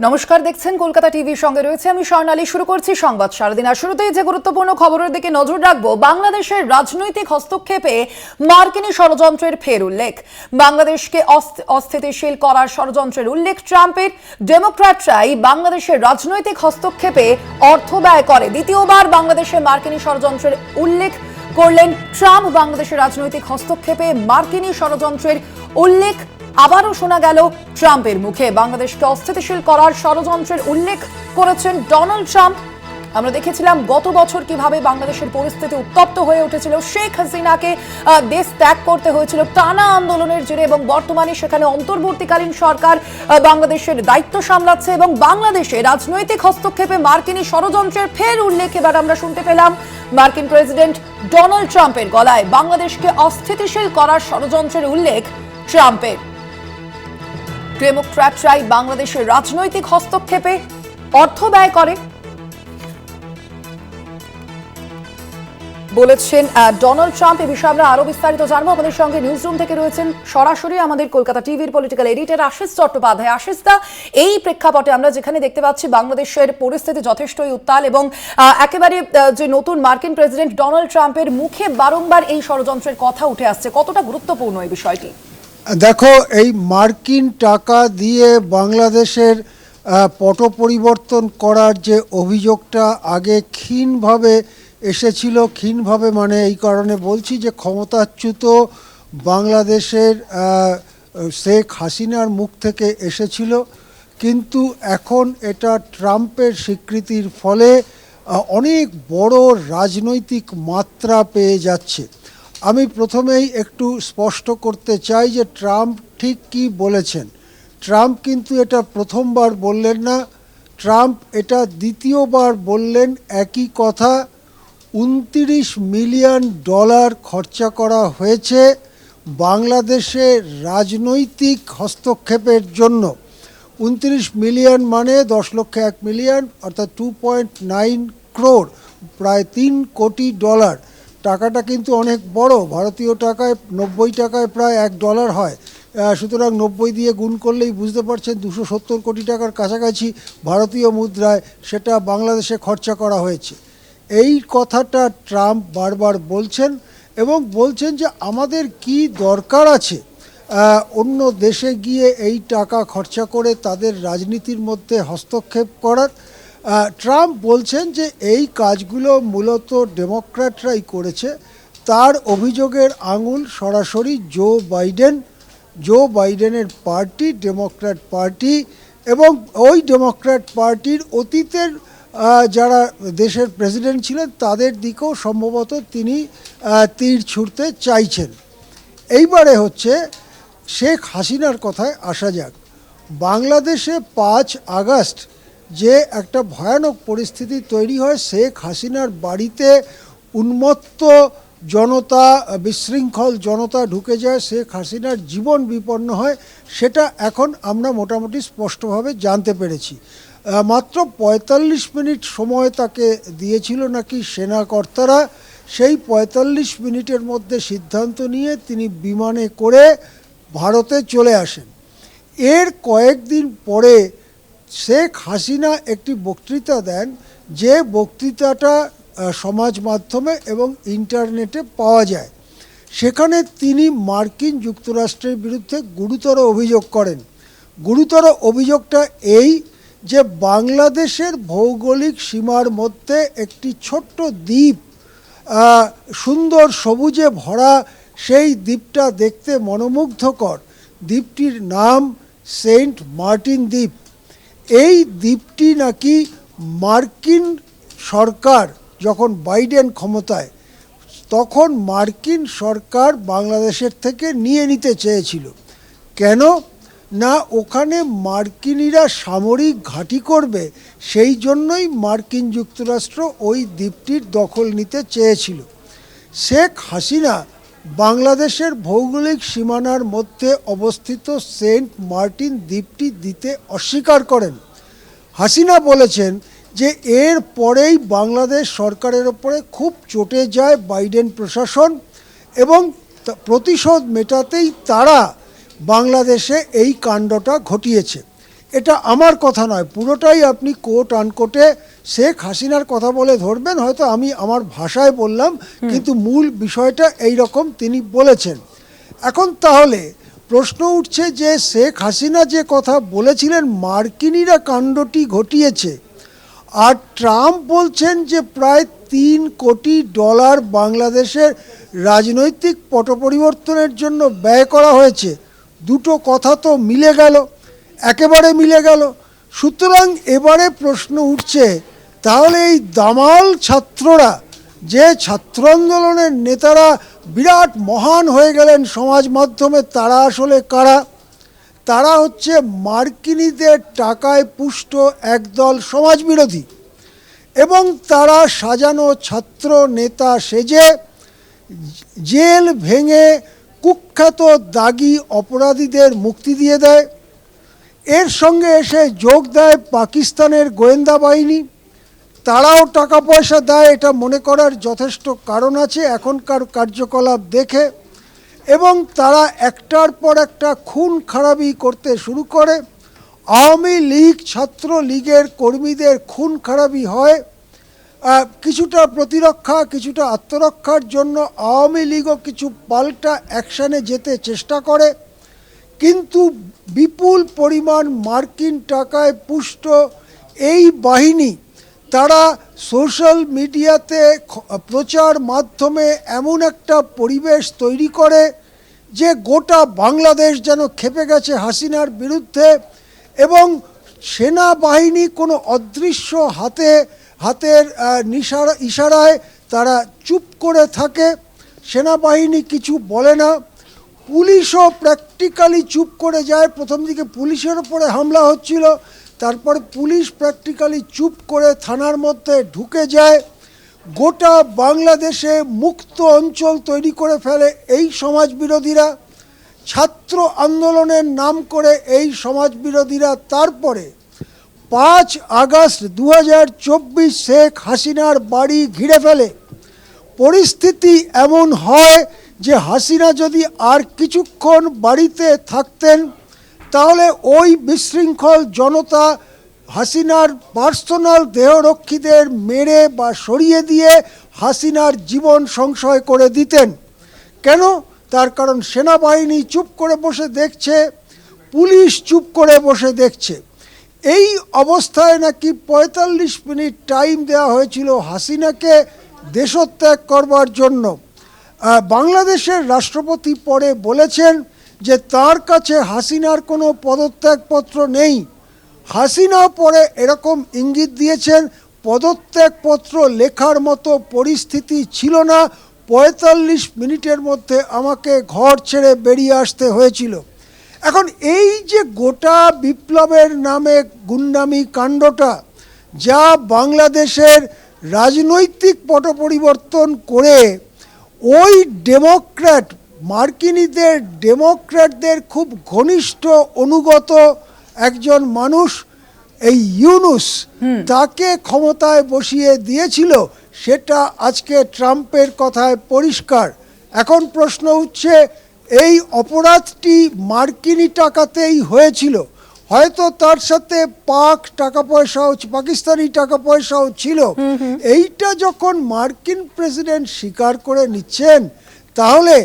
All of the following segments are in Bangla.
নমস্কার, দেখছেন কলকাতা টিভির সঙ্গে রয়েছে আমি স্বর্ণালী। শুরু করছি সংবাদ সারাদিন। আর শুরুতেই যে গুরুত্বপূর্ণ খবরের দিকে নজর রাখব, বাংলাদেশের রাজনৈতিক হস্তক্ষেপে মার্কিনী ষড়যন্ত্রের ফের উল্লেখ। বাংলাদেশকে অস্থ- অস্থিতিশীল করার ষড়যন্ত্রের উল্লেখ ট্রাম্পের। ডেমোক্র্যাটরাই বাংলাদেশের রাজনৈতিক হস্তক্ষেপে অর্থ ব্যয় করে। দ্বিতীয়বার বাংলাদেশে মার্কিনী ষড়যন্ত্রের উল্লেখ করলেন ট্রাম্প। বাংলাদেশের রাজনৈতিক হস্তক্ষেপে মার্কিনী ষড়যন্ত্রের উল্লেখ আবারও শোনা গেল ট্রাম্পের মুখে। বাংলাদেশকে অস্থিতিশীল করার ষড়যন্ত্রের উল্লেখ করেছেন ডোনাল্ড ট্রাম্প। আমরা দেখেছিলাম গত বছর কীভাবে বাংলাদেশের পরিস্থিতি উত্তপ্ত হয়ে উঠেছিল। শেখ হাসিনাকে দেশ ত্যাগ করতে হয়েছিল টানা আন্দোলনের জেরে এবং বর্তমানে সেখানে অন্তর্বর্তীকালীন সরকার বাংলাদেশের দায়িত্ব সামলাচ্ছে এবং বাংলাদেশে রাজনৈতিক হস্তক্ষেপে মার্কিনী ষড়যন্ত্রের ফের উল্লেখ এবার আমরা শুনতে পেলাম। মার্কিন প্রেসিডেন্ট ডোনাল্ড ট্রাম্পের গলায়, বাংলাদেশকে অস্থিতিশীল করার ষড়যন্ত্রের উল্লেখ ট্রাম্পের। ডেমোক্র্যাটরাই বাংলাদেশের রাজনৈতিক হস্তক্ষেপে অর্থ ব্যয় করে। বলেছেন ডোনাল্ড ট্রাম্প, এ বিষয়ে আমরা আরও বিস্তারিত জানব। আমাদের সঙ্গে নিউজ রুম থেকে রয়েছেন সরাসরি আমাদের কলকাতা টিভির পলিটিক্যাল এডিটর আশিস চট্টোপাধ্যায়। আশিস দা, এই প্রেক্ষাপটে আমরা যেখানে দেখতে পাচ্ছি, বাংলাদেশের পরিস্থিতি যথেষ্টই উত্তাল এবং একেবারে যে নতুন মার্কিন প্রেসিডেন্ট ডোনাল্ড ট্রাম্পের মুখে বারংবার এই ষড়যন্ত্রের কথা উঠে আসছে। কতটা গুরুত্বপূর্ণ এই বিষয়টি? দেখো, এই মার্কিন টাকা দিয়ে বাংলাদেশের পট পরিবর্তন করার যে অভিযোগটা আগে ক্ষীণভাবে এসেছিল, ক্ষীণভাবে মানে এই কারণে বলছি যে ক্ষমতাচ্যুত বাংলাদেশের শেখ হাসিনার মুখ থেকে এসেছিল। কিন্তু এখন এটা ট্রাম্পের স্বীকৃতির ফলে অনেক বড় রাজনৈতিক মাত্রা পেয়ে যাচ্ছে। আমি প্রথমেই একটু স্পষ্ট করতে চাই যে ট্রাম্প ঠিক কি বলেছেন। ট্রাম্প কিন্তু এটা প্রথমবার বললেন না। ট্রাম্প এটা দ্বিতীয়বার বললেন একই কথা। উনতিরিশ মিলিয়ন ডলার খরচা করা হয়েছে বাংলাদেশে রাজনৈতিক হস্তক্ষেপের জন্য। উনত্রিশ মিলিয়ন মানে দশ লক্ষ এক মিলিয়ন, অর্থাৎ টু পয়েন্ট নাইন ক্রোর প্রায় তিন কোটি ডলার। টাকাটা কিন্তু অনেক বড়। ভারতীয় টাকায় নব্বই টাকায় প্রায় এক ডলার হয়। সুতরাং নব্বই দিয়ে গুণ করলেই বুঝতে পারছেন দুশো সত্তর কোটি টাকার কাছাকাছি ভারতীয় মুদ্রায় সেটা বাংলাদেশে খরচা করা হয়েছে। এই কথাটা ট্রাম্প বারবার বলছেন এবং বলছেন যে আমাদের কি দরকার আছে? অন্য দেশে গিয়ে এই টাকা খরচা করে তাদের রাজনীতির মধ্যে হস্তক্ষেপ করার। ট্রাম্প বলছেন যে এই কাজগুলো মূলত ডেমোক্র্যাটরাই করেছে। তার অভিযোগের আঙুল সরাসরি জো বাইডেন, জো বাইডেনের পার্টি, ডেমোক্র্যাট পার্টি এবং ওই ডেমোক্র্যাট পার্টির অতীতের যারা দেশের প্রেসিডেন্ট ছিলেন তাদের দিকেও সম্ভবত তিনি তীর ছুঁড়তে চাইছেন। এইবারে হচ্ছে শেখ হাসিনার কথায় আসা যাক। বাংলাদেশে পাঁচ আগস্ট যে একটা ভয়ানক পরিস্থিতি তৈরি হয় শেখ হাসিনার বাড়িতে উন্মত্ত জনতা, বিশৃঙ্খল জনতা ঢুকে যায়, শেখ হাসিনার জীবন বিপন্ন হয়, সেটা এখন আমরা মোটামুটি স্পষ্টভাবে জানতে পেরেছি। মাত্র পঁয়তাল্লিশ মিনিট সময় তাকে দিয়েছিল নাকি সেনাকর্তারা সেই পঁয়তাল্লিশ মিনিটের মধ্যে সিদ্ধান্ত নিয়ে তিনি বিমানে করে ভারতে চলে আসেন। এর কয়েকদিন পরে শেখ হাসিনা একটি বক্তৃতা দেন যে বক্তৃতাটা সমাজ মাধ্যমে এবং ইন্টারনেটে পাওয়া যায়। সেখানে তিনি মার্কিন যুক্তরাষ্ট্রের বিরুদ্ধে গুরুতর অভিযোগ করেন। গুরুতর অভিযোগটা এই যে বাংলাদেশের ভৌগোলিক সীমার মধ্যে একটি ছোট্ট দ্বীপ সুন্দর সবুজে ভরা, সেই দ্বীপটা দেখতে মনোমুগ্ধকর। দ্বীপটির নাম সেন্ট মার্টিন দ্বীপ। এই দ্বীপটি নাকি মার্কিন সরকার যখন বাইডেন ক্ষমতায়, তখন মার্কিন সরকার বাংলাদেশের থেকে নিয়ে নিতে চেয়েছিল। কেন? না ওখানে মার্কিনিরা সামরিক ঘাঁটি করবে, সেই জন্যই মার্কিন যুক্তরাষ্ট্র ওই দ্বীপটির দখল নিতে চেয়েছিল। শেখ হাসিনা বাংলাদেশের ভৌগোলিক সীমানার মধ্যে অবস্থিত সেন্ট মার্টিন দ্বীপটি দিতে অস্বীকার করেন। হাসিনা বলেছেন যে এর পরেই বাংলাদেশ সরকারের ওপরে খুব চটে যায় বাইডেন প্রশাসন এবং প্রতিশোধ মেটাতেই তারা বাংলাদেশে এই কাণ্ডটা ঘটিয়েছে। এটা আমার কথা নয় পুরোটাই আপনি কোট আনকোটে শেখ হাসিনার কথা বলে ধরবেন হয়তো আমি আমার ভাষায় বললাম কিন্তু মূল বিষয়টা এই রকম তিনি বলেছেন। এখন তাহলে প্রশ্ন উঠছে যে শেখ হাসিনা যে কথা বলেছিলেন মার্কিনিরা কাণ্ডটি ঘটিয়েছে আর ট্রাম্প বলছেন যে প্রায় তিন কোটি ডলার বাংলাদেশের রাজনৈতিক পট পরিবর্তনের জন্য ব্যয় করা হয়েছে। দুটো কথা তো মিলে গেল। একেবারে মিলে গেল। সুতরাং এবারে প্রশ্ন উঠছে, তাহলে এই দামাল ছাত্ররা, যে ছাত্র আন্দোলনের নেতারা বিরাট মহান হয়ে গেলেন সমাজ মাধ্যমে, তারা আসলে কারা? তারা হচ্ছে মার্কিনীদের টাকায় পুষ্ট একদল সমাজবিরোধী এবং তারা সাজানো ছাত্র নেতা সেজে জেল ভেঙে কুখ্যাত দাগি অপরাধীদের মুক্তি দিয়ে দেয়। এর সঙ্গে এসে যোগ দেয় পাকিস্তানের গোয়েন্দা বাহিনী। তারাও টাকা পয়সা দেয়, এটা মনে করার যথেষ্ট কারণ আছে এখনকার কার্যকলাপ দেখে। এবং তারা একটার পর একটা খুন খারাপি করতে শুরু করে। আওয়ামী লীগ ছাত্র লীগের কর্মীদের খুন খারাপি হয়। কিছুটা প্রতিরক্ষা, কিছুটা আত্মরক্ষার জন্য আওয়ামী লীগও কিছু পাল্টা অ্যাকশানে যেতে চেষ্টা করে। কিন্তু বিপুল পরিমাণ মার্কিন টাকায় পুষ্ট এই বাহিনী। তারা সোশ্যাল মিডিয়াতে প্রচার মাধ্যমে এমন একটা পরিবেশ তৈরি করে যে গোটা বাংলাদেশ যেন খেপে গেছে হাসিনার বিরুদ্ধে এবং সেনাবাহিনী কোনো অদৃশ্য হাতে, হাতের নিশারা, ইশারায় তারা চুপ করে থাকে। সেনাবাহিনী কিছু বলে না। পুলিশও প্র্যাকটিক্যালি চুপ করে যায়। প্রথম দিকে পুলিশের উপরে হামলা হচ্ছিল, তারপর পুলিশ প্র্যাকটিক্যালি চুপ করে থানার মধ্যে ঢুকে যায়। গোটা বাংলাদেশে মুক্ত অঞ্চল তৈরি করে ফেলে এই সমাজ বিরোধীরা ছাত্র আন্দোলনের নাম করে এই সমাজ বিরোধীরা তারপরে পাঁচ আগস্ট দু হাজার চব্বিশ শেখ হাসিনার বাড়ি ঘিরে ফেলে। পরিস্থিতি এমন হয় যে হাসিনা যদি আর কিছুক্ষণ বাড়িতে থাকতেন, তাহলে ওই বিশৃঙ্খল জনতা হাসিনার পার্সোনাল দেহরক্ষীদের মেরে বা সরিয়ে দিয়ে হাসিনার জীবন সংশয় করে দিতেন। কেন? তার কারণ সেনাবাহিনী চুপ করে বসে দেখছে, পুলিশ চুপ করে বসে দেখছে। এই অবস্থায় নাকি পঁয়তাল্লিশ মিনিট টাইম দেওয়া হয়েছিল হাসিনাকে দেশত্যাগ করবার জন্য। বাংলাদেশের রাষ্ট্রপতি পরে বলেছেন যে তার কাছে হাসিনার কোনো পদত্যাগপত্র নেই। হাসিনা পরে এরকম ইঙ্গিত দিয়েছেন, পদত্যাগপত্র লেখার মতো পরিস্থিতি ছিল না। পঁয়তাল্লিশ মিনিটের মধ্যে আমাকে ঘর ছেড়ে বেরিয়ে আসতে হয়েছিল। এখন এই যে গোটা বিপ্লবের নামে গুন্ডামি কাণ্ডটা, যা বাংলাদেশের রাজনৈতিক পট পরিবর্তন করে ওই ডেমোক্র্যাট মার্কিনীদের ডেমোক্র্যাটদের খুব ঘনিষ্ঠ অনুগত একজন মানুষ এই ইউনুস তাকে ক্ষমতায় বসিয়ে দিয়েছিল সেটা আজকে ট্রাম্পের কথায় পরিষ্কার। এখন প্রশ্ন উঠছে এই অপরাধটি মার্কিনী টাকাতেই হয়েছিল। হয়তো তার সাথে পাক টাকা পয়সাও পাকিস্তানি টাকা পয়সাও ছিল। এইটা যখন মার্কিন প্রেসিডেন্ট স্বীকার করে নিচ্ছেন তাহলে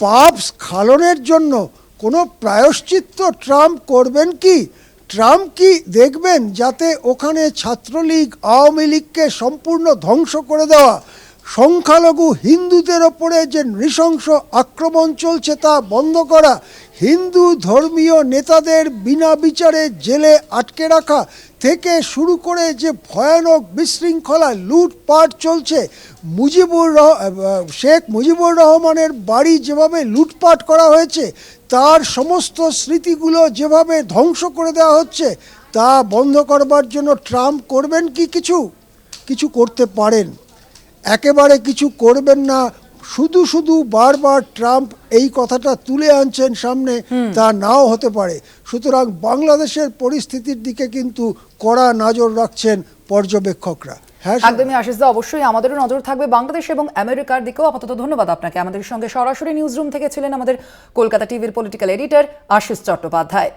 পাপ স্খালনের জন্য কোনো প্রায়শ্চিত্ত ট্রাম্প করবেন কি? ট্রাম্প কি দেখবেন যাতে ওখানে ছাত্রলীগ আওয়ামী লীগকে সম্পূর্ণ ধ্বংস করে দেওয়া সংখ্যালঘু হিন্দুদের ওপরে যে নৃশংস আক্রমণ চলছে তা বন্ধ করা, হিন্দু ধর্মীয় নেতাদের বিনা বিচারে জেলে আটকে রাখা থেকে শুরু করে যে ভয়ানক বিশৃঙ্খলা লুটপাট চলছে, মুজিবুর রহ শেখ মুজিবুর রহমানের বাড়ি যেভাবে লুটপাট করা হয়েছে, তার সমস্ত স্মৃতিগুলো যেভাবে ধ্বংস করে দেওয়া হচ্ছে, তা বন্ধ করবার জন্য ট্রাম্প করবেন কি কিছু? কিছু করতে পারেন। একেবারে কিছু করবেন না। শুধু শুধু বারবার ট্রাম্প এই কথাটা তুলে আনছেন সামনে তা নাও হতে পারে। সুতরাং বাংলাদেশের পরিস্থিতির দিকে কিন্তু কড়া নজর রাখছেন পর্যবেক্ষকরা। হ্যাঁ একদমই আশিস দা অবশ্যই আমাদেরও নজর থাকবে বাংলাদেশ এবং আমেরিকার দিকেও। আপাতত ধন্যবাদ আপনাকে। আমাদের সঙ্গে সরাসরি নিউজ রুম থেকে ছিলেন আমাদের কলকাতা টিভির পলিটিক্যাল এডিটর আশিস চট্টোপাধ্যায়।